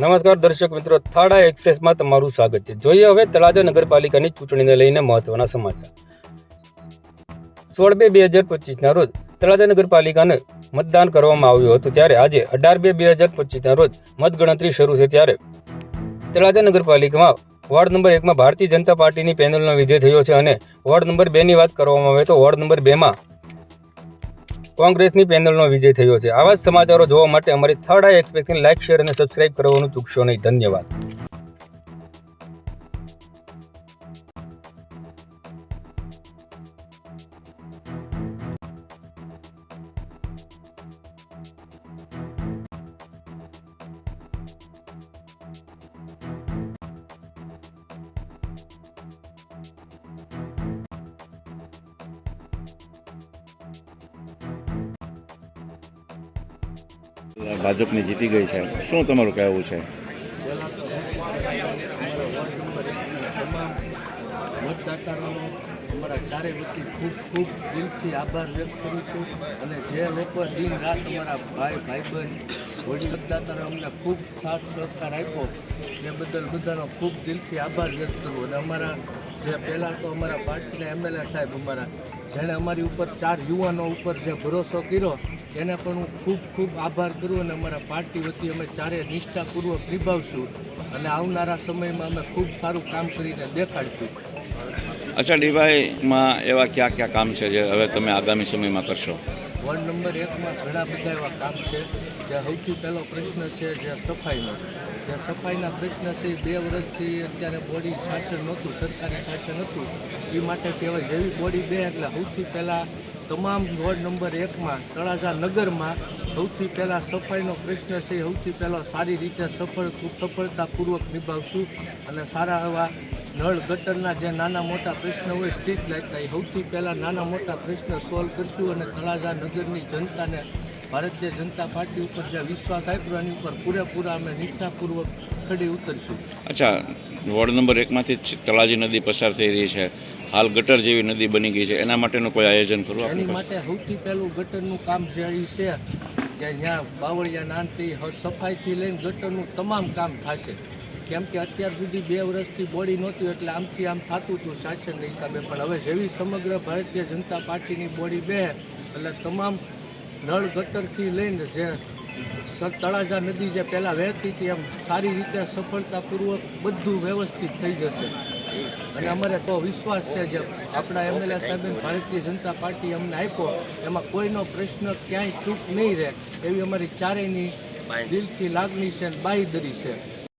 નમસ્કાર દર્શક મિત્રો થાડા એક્સપ્રેસમાં તમારું સ્વાગત છે. જોઈએ હવે તળાજા નગરપાલિકાની ચૂંટણીને લઈને મહત્વના સમાચાર. સોળ બે બે હજાર પચીસના રોજ તળાજા નગરપાલિકાને મતદાન કરવામાં આવ્યું હતું ત્યારે આજે અઢાર બે બે હજાર પચીસના રોજ મતગણતરી શરૂ છે ત્યારે તળાજા નગરપાલિકામાં વોર્ડ નંબર એકમાં ભારતીય જનતા પાર્ટીની પેનલનો વિજય થયો છે અને વોર્ડ નંબર બેની વાત કરવામાં આવે તો વોર્ડ નંબર બેમાં કોંગ્રેસની પેનલનો વિજય થયો છે. આવા જ સમાચારો જોવા માટે અમારી થર્ડ આઈ એક્સપ્રેસને લાઇક શેર અને સબસ્ક્રાઇબ કરવાનું ચૂકશો નહીં. ધન્યવાદ. ભાજપની જીતી ગઈ છે. શું તમારું કહેવું છે? મતદાતાઓનો અમારા ચારે વ્યક્તિ ખૂબ ખૂબ દિલથી આભાર વ્યક્ત કરું છું અને જે લોકો દિન રાત અમારા ભાઈ, ભાઈબંધ હોળી મતદાતાને અમને ખૂબ સાથ સહકાર આપ્યો તે બદલ બધાનો ખૂબ દિલથી આભાર વ્યક્ત કરું. અને અમારા જે પહેલાં તો અમારા પાર્ટીના એમએલએ સાહેબ અમારા, જેણે અમારી ઉપર ચાર યુવાનો ઉપર જે ભરોસો કર્યો એને પણ હું ખૂબ ખૂબ આભાર કરું અને અમારા પાર્ટી વતી અમે ચારે નિષ્ઠાપૂર્વક નિભાવશું અને આવનારા સમયમાં અમે ખૂબ સારું કામ કરીને દેખાડશું. અચ્છા ડીવાયમાં એવા કયા કયા કામ છે જે હવે તમે આગામી સમયમાં કરશો? વોર્ડ નંબર એકમાં ઘણા બધા એવા કામ છે. જે સૌથી પહેલો પ્રશ્ન છે જે સફાઈનો. જે સફાઈના પ્રશ્ન છે, બે વર્ષથી અત્યારે બોડી શાસન નહોતું, સરકારી શાસન હતું. એ માટે કહેવાય જેવી બોડી બે, એટલે સૌથી પહેલાં તમામ વોર્ડ નંબર એકમાં, તળાજા નગરમાં સૌથી પહેલાં સફાઈનો પ્રશ્ન છે, સૌથી પહેલો સારી રીતે સફળ, સફળતાપૂર્વક નિભાવશું. અને સારા એવા નળ ગટરના જે નાના મોટા પ્રશ્ન હોય સ્ટ્રીટ લાઇટના એ સૌથી પહેલાં નાના મોટા પ્રશ્ન સોલ્વ કરશું અને તળાજા નગરની જનતાને ભારતીય જનતા પાર્ટી ઉપર જે વિશ્વાસ આપ્યો એની ઉપર પૂરેપૂરા અમે નિષ્ઠાપૂર્વક ખડી ઉતરશું. અચ્છા વોર્ડ નંબર એકમાંથી તળાજી નદી પસાર થઈ રહી છે. હાલ ગટર જેવી નદી બની ગઈ છે. એના માટેનું કોઈ આયોજન કરવું એની માટે સૌથી પહેલું ગટરનું કામ જે છે કે જ્યાં બાવળિયા નાનથી સફાઈથી લઈને ગટરનું તમામ કામ થશે. કેમ કે અત્યાર સુધી બે વર્ષથી બોડી નહોતી એટલે આમથી આમ થતું હતું શાસનના હિસાબે. પણ હવે જેવી સમગ્ર ભારતીય જનતા પાર્ટીની બોડી બે એટલે તમામ નળ ગટરથી લઈને જે તળાજા નદી જે પહેલાં વહેતી હતી એમ સારી રીતે સફળતાપૂર્વક બધું વ્યવસ્થિત થઈ જશે. અને અમારે તો વિશ્વાસ છે જે આપણા એમએલએ સાહેબે ભારતીય જનતા પાર્ટી અમને આપ્યો, એમાં કોઈનો પ્રશ્ન ક્યાંય ચૂક નહીં રહે. એવી અમારી ચારેયની દિલથી લાગણી છે બાહીદરી છે.